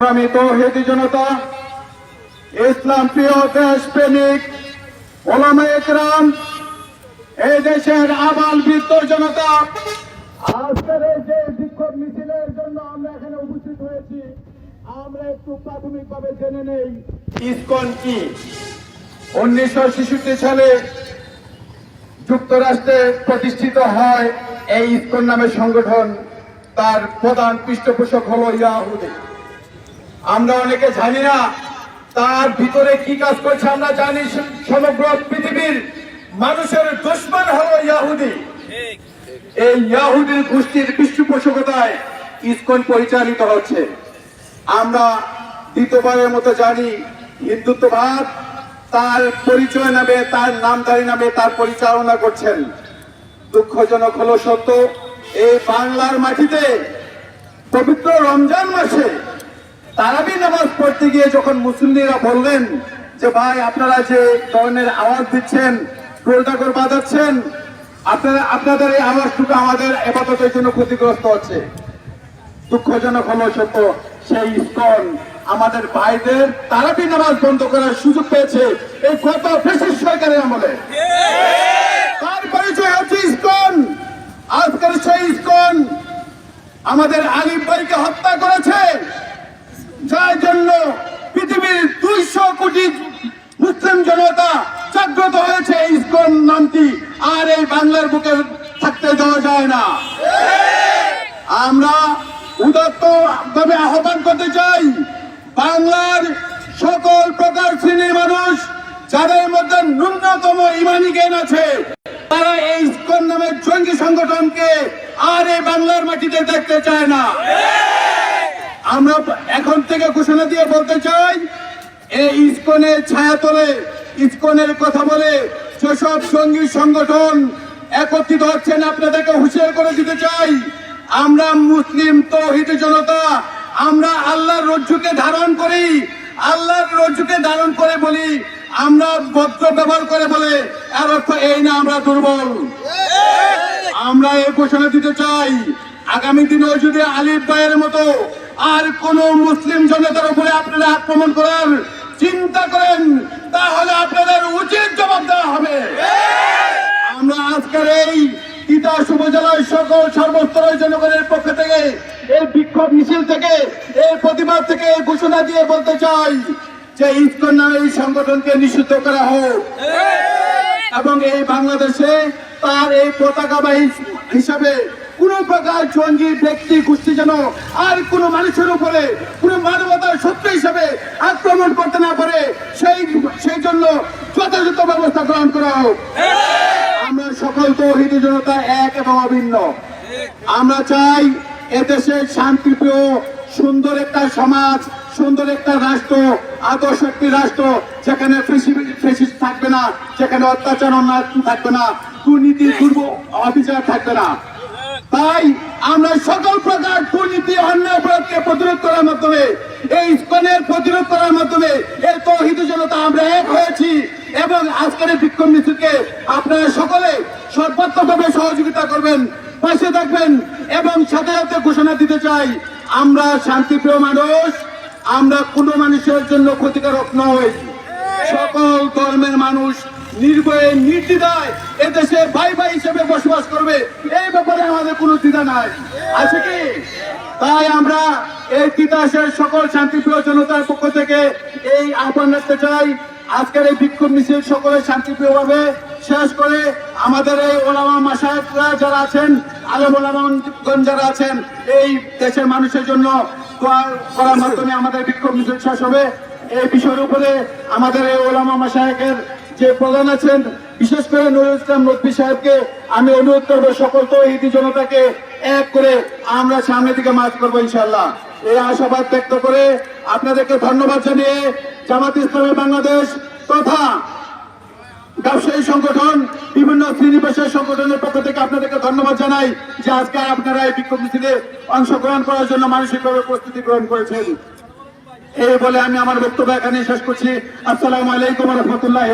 আমি তৌহিদি জনতা, ইসলাম প্রিয় দেশ প্রেমিক ওলামা একরাম, এই দেশের আবাল বৃদ্ধ জনতা, আজকের এই যে বিক্ষোভ মিছিলের জন্য আমরা এখানে উপস্থিত হয়েছি, আমরা একটু জেনে নেই, ইসকন কি? উনিশশো ছেষট্টি সালে যুক্তরাষ্ট্রে প্রতিষ্ঠিত হয় এই ইসকন নামের সংগঠন, তার প্রধান পৃষ্ঠপোষক হল ইয়াহুদি। আমরা অনেকে জানি না তার ভিতরে কি কাজ করছে আমরা জানি সমগ্র পৃথিবীর মানুষের দুশ্মন হলো ইয়াহুদি। এই ইয়াহুদির গোষ্ঠীর পৃষ্ঠপোষকতায় ইসকন পরিচালিত হচ্ছে। আমরা দ্বিতীয়বারের মতো জানি হিন্দুত্ববাদ তার পরিচয় নামে তার নামধারী নামে তার পরিচালনা করছেন। দুঃখজনক হলো সত্য এই বাংলার মাটিতে পবিত্র রমজান মাসে তারাবি নামাজ পড়তে গিয়ে যখন মুসল্লিরা বললেন যে, ভাই, আপনারা যে ধরনের আওয়াজ দিচ্ছেন টোলটাকর বাজাচ্ছেন, আপনারা, আপনাদের এই আওয়াজটুকু আমাদের এবাদতের জন্য ক্ষতিগ্রস্ত হচ্ছে। দুঃখজনক হলো সত্য, সেই ইস্কন আমাদের ভাইদের তারাবি নামাজ বন্ধ করার সুযোগ পেয়েছে এই গত ফেসিস সরকারের আমলে। পরিচয় হচ্ছে ইস্কন। আজকের সেই ইস্কন আমাদের আলিম ভাইকে হত্যা করেছে। যার জন্য পৃথিবীর দুইশো কোটি মুসলিম জনতা জাগ্রত হয়েছে এই ইসকন নামটি, আর এই বাংলার বুকে থাকতে দেওয়া যায় না। আমরা উদাত্ত ভাবে আহ্বান করতে চাই, বাংলার সকল প্রকার শ্রেণির মানুষ যাদের মধ্যে ন্যূনতম ইমানি জ্ঞান আছে, তারা এই নামের জঙ্গি সংগঠনকে আর এই বাংলার মাটিতে দেখতে চায় না। আমরা এখন থেকে ঘোষণা দিয়ে বলতে চাই এই ইসকনের ছায়া তলে ইসকনের কথা বলে যেসব সঙ্গী সংগঠন একত্রিত হচ্ছেন আপনাদেরকে হুঁশিয়ার করে দিতে চাই আমরা মুসলিম তৌহিদ জনতা আমরা আল্লাহর রজ্জুকে ধারণ করি আল্লাহর রজ্জুকে ধারণ করে বলি আমরা বস্ত্র ব্যবহার করে বলে এর অর্থ এই না আমরা দুর্বল। আমরা এই ঘোষণা দিতে চাই আগামী দিনেও যদি আলিফ ভাইয়ের মতো আর কোন মুসলিম জনতার উপরে আপনারা আক্রমণ করার চিন্তা করেন তাহলে আপনাদের উচিত জবাব দেওয়া হবে। আমরা আজকের এই তিতাস উপজেলার সকল সর্বস্তরের জনগণের পক্ষ থেকে এই বিক্ষোভ মিছিল থেকে এই প্রতিবাদ থেকে ঘোষণা দিয়ে বলতে চাই যে ইসকন নামে এই সংগঠনকে নিষিদ্ধ করা হোক। এবং এই বাংলাদেশে তার এই পতাকাবাহী হিসাবে কোন প্রকার জঙ্গি ব্যক্তি গোষ্ঠী যেন আর কোন মানুষের উপরে কোন মানবতার শত্রু হিসাবে আক্রমণ করতে না পারে, সেই সেই জন্য যথাযথ ব্যবস্থা গ্রহণ করা হোক। আমরা সকল তৌহিদি জনতা এক এবং অভিন্ন। আমরা চাই এদেশে শান্তিপ্রিয় সুন্দর একটা সমাজ, সুন্দর একটা রাষ্ট্র, আদর্শ একটি রাষ্ট্র, যেখানে থাকবে না, যেখানে অত্যাচার, অন্যায় থাকবে না দুর্নীতি দুর্ব অবিচার থাকবে না। তাই আমরা সকল প্রকার দুর্নীতি, অন্যায় অপরাধকে প্রতিরোধ করার মাধ্যমে, এই ইস্কনের প্রতিরোধ করার মাধ্যমে এই তৌহিদ জনতা আমরা এক হয়েছি এবং আজকের এই বিক্ষোভ মিছিলকে আপনারা সকলে সর্বাত্মকভাবে সহযোগিতা করবেন, পাশে থাকবেন এবং সাথে সাথে ঘোষণা দিতে চাই, আমরা শান্তিপ্রিয় মানুষ, আমরা কোনো মানুষের জন্য ক্ষতিকারক নয় সকল ধর্মের মানুষ নির্ভয়ে, নির্দ্বিধায় এদেশে ভাই ভাই হিসেবে বসবাস করবে, এই ব্যাপারে আমাদের কোনো দ্বিধা নাই। আছে কি? তাই আমরা এই তিতাসের সকল শান্তিপ্রিয় জনতার পক্ষ থেকে এই আহ্বান রাখতে চাই, আজকের এই বিক্ষোভ মিছিল সকলে শান্তিপ্রিয়ভাবে শেষ করে আমাদের এই ওলামা মাসায়করা যারা আছেন, আলম ওলামাগণ যারা আছেন, এই দেশের মানুষের জন্য করার মাধ্যমে আমাদের বিক্ষোভ মিছিল শেষ হবে। এই বিষয়ের উপরে আমাদের এই ওলামা মাসায়কের যে প্রধান আছেন, বিশেষ করে নুরুল ইসলাম নদী সাহেবকে আমি অনুরোধ করব সকল তৌহিদি জনতাকে এক করে আমরা সামনের দিকে মার্চ করব ইনশাল্লাহ এই আশাবাদ ব্যক্ত করে আপনাদেরকে ধন্যবাদ জানিয়ে জামাত ইসলামের বাংলাদেশ তথা ব্যবসায়ী সংগঠন, বিভিন্ন শ্রেণি সংগঠনের পক্ষ থেকে আপনাদেরকে ধন্যবাদ জানাই যে আজকে আপনারা এই বিক্ষোভ মিছিলে অংশগ্রহণ করার জন্য মানসিকভাবে প্রস্তুতি গ্রহণ করেছেন। এই বলে আমি আমার বক্তব্য এখানে শেষ করছি। আসসালামু আলাইকুম রহমতুল্লাহ